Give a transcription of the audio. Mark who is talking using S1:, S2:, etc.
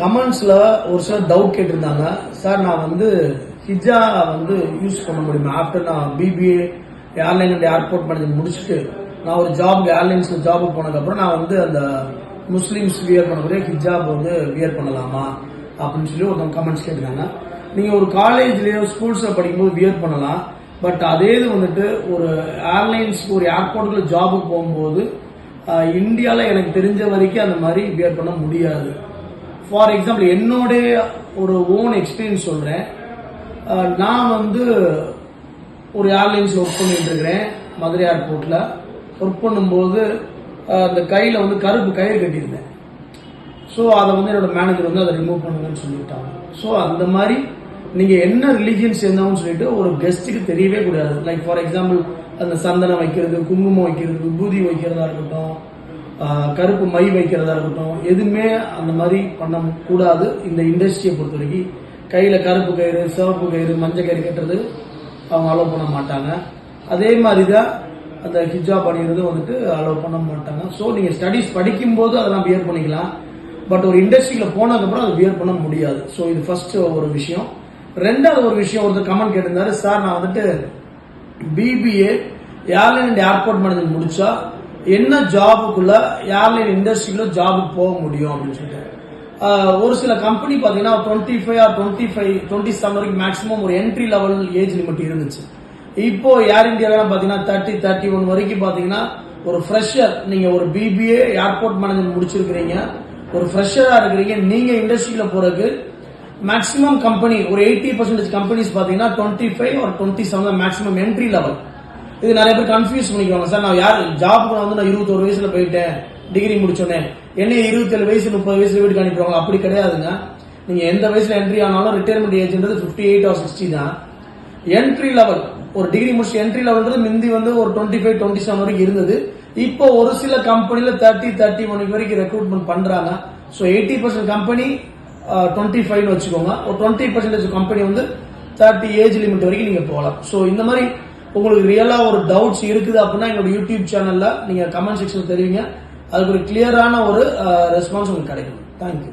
S1: கமெண்ட்ஸில் ஒரு சிலர் டவுட் கேட்டிருந்தாங்க. சார் நான் வந்து ஹிஜா வந்து யூஸ் பண்ண முடியுமா? ஆஃப்டர் நான் பிபிஏ ஏர்லைன் ஏர்போர்ட் மேனேஜர் முடிச்சுட்டு நான் ஒரு ஜாப் ஏர்லைன்ஸில் ஜாபுக்கு போனதுக்கப்புறம் நான் வந்து அந்த முஸ்லீம்ஸ் வியர் பண்ணக்கூடிய ஹிஜாப் வந்து வியர் பண்ணலாமா? அப்படின்னு சொல்லி ஒருத்தவங்க கமெண்ட்ஸ் கேட்டிருக்காங்க நீங்கள் ஒரு காலேஜ்லேயோ ஸ்கூல்ஸில் படிக்கும்போது வியர் பண்ணலாம். பட் அதே இது வந்துட்டு ஒரு ஏர்லைன்ஸ்க்கு ஒரு ஏர்போர்ட்டுக்குள்ள ஜாபுக்கு போகும்போது இந்தியாவில் எனக்கு தெரிஞ்ச வரைக்கும் அந்த மாதிரி வியர் பண்ண முடியாது. ஃபார் எக்ஸாம்பிள் என்னுடைய ஒரு ஓன் எக்ஸ்பீரியன்ஸ் சொல்கிறேன் நான் வந்து ஒரு ஏர்லைன்ஸில் ஒர்க் பண்ணிட்டு இருக்கிறேன் மதுரை ஏர்போர்ட்டில் ஒர்க் பண்ணும்போது அந்த கையில் வந்து கருப்பு கயிறு கட்டியிருந்தேன். ஸோ அதை வந்து என்னோட மேனேஜர் வந்து அதை ரிமூவ் பண்ணுங்கன்னு சொல்லிட்டாங்க. ஸோ அந்த மாதிரி நீங்கள் என்ன ரிலீஜியன் சேர்ந்தவங்கன்னு சொல்லிட்டு ஒரு கெஸ்ட்டுக்கு தெரியவே கூடாது. லைக் ஃபார் எக்ஸாம்பிள் அந்த சந்தனம் வைக்கிறது குங்குமம் வைக்கிறது விபூதி வைக்கிறதா இருக்கட்டும் கருப்பு மை வைக்கிறதா இருக்கட்டும் எதுவுமே அந்த மாதிரி பண்ண கூடாது இந்த இண்டஸ்ட்ரியை பொறுத்த வரைக்கும். கையில் கருப்பு கயிறு சிவப்பு கயிறு மஞ்சள் கயிறு கட்டுறது அவங்க அலோவ் பண்ண மாட்டாங்க. அதே மாதிரி தான் அந்த ஹிஜாப் அணிகிறது வந்துட்டு அலோவ் பண்ண மாட்டாங்க. ஸோ நீங்கள் ஸ்டடீஸ் படிக்கும்போது அதெல்லாம் வியர் பண்ணிக்கலாம். பட் ஒரு இண்டஸ்ட்ரியில் போனதுக்கப்புறம் அதை வியர் பண்ண முடியாது. ஸோ இது ஃபஸ்ட்டு ஒரு விஷயம். ரெண்டாவது ஒரு விஷயம் ஒருத்தர் கமெண்ட் கேட்டிருந்தாரு சார் நான் வந்துட்டு BBA airline and airport management முடிச்சா என்ன ஜாபுக்குள்ள ஏர்லைன் இண்டஸ்ட்ரிக்குள்ள ஜாபுக்கு போக முடியும் அப்படின்னு சொல்லிட்டு. ஒரு சில கம்பெனி பார்த்தீங்கன்னா twenty five or twenty five twenty seven வரைக்கும் மேக்ஸிமம் ஒரு என்ட்ரி லெவல் ஏஜ் லிமிட் இருந்துச்சு. இப்போ ஏர் இந்தியாவில் பார்த்தீங்கன்னா தேர்ட்டி தேர்ட்டி ஒன் வரைக்கும் பார்த்தீங்கன்னா ஒரு ஃப்ரெஷர் நீங்கள் ஒரு பிபிஏ ஏர்போர்ட் மேனேஜ்மெண்ட் முடிச்சிருக்கிறீங்க. ஒரு ஃப்ரெஷராக இருக்கிறீங்க. நீங்கள் இண்டஸ்ட்ரியில் போகிறதுக்கு மேக்ஸிமம் கம்பெனி ஒரு எயிட்டி பர்சன்டேஜ் கம்பெனிஸ் பார்த்தீங்கன்னா டுவெண்ட்டி ஃபைவ் ஒரு twenty seven maximum entry level இது நிறைய பேர் கன்ஃபியூஸ் பண்ணிக்குவாங்க. சார் நான் யார்? ஜாப்க்கு நான் வந்து நான் இருபத்தோரு வயசுல போயிட்டேன். டிகிரி முடிச்சோன்னே என்ன இருபத்தேழு வயசு முப்பது வயசுல வீட்டுக்கு அனுப்பிடுவாங்க. அப்படி கிடையாதுங்க. நீங்க எந்த வயசுல என்ட்ரி ஆனாலும் ரிட்டையர்மெண்ட் ஏஜ்ன்றது பிப்டி எயிட் ஆர் சிக்ஸ்டி தான். என்ட்ரி லெவல் ஒரு டிகிரி முடிச்சு என்ட்ரி லெவல்ன்றது முந்தி வந்து ஒரு டுவெண்ட்டி ஃபைவ் டுவெண்ட்டி செவன் வரைக்கும் இருந்தது. இப்போ ஒரு சில கம்பெனில தேர்ட்டி தேர்ட்டி மணிக்கு வரைக்கும் ரெக்ரூட்மெண்ட் பண்றாங்க. So eighty percent company twenty ஃபைவ்னு வச்சுக்கோங்க. ஒரு டுவெண்ட்டி பர்சன்டேஜ் கம்பெனி வந்து தேர்ட்டி ஏஜ் லிமிட் வரைக்கும் நீங்க போகலாம். ஸோ இந்த மாதிரி உங்களுக்கு ரியலாக ஒரு டவுட்ஸ் இருக்குது அப்படின்னா எங்களோட யூடியூப் சேனலில் நீங்கள் கமெண்ட் செக்ஷன் தெரிவிங்க அதுக்கு ஒரு கிளியரான ஒரு ரெஸ்பான்ஸ் உங்களுக்கு கிடைக்கும். தேங்க்யூ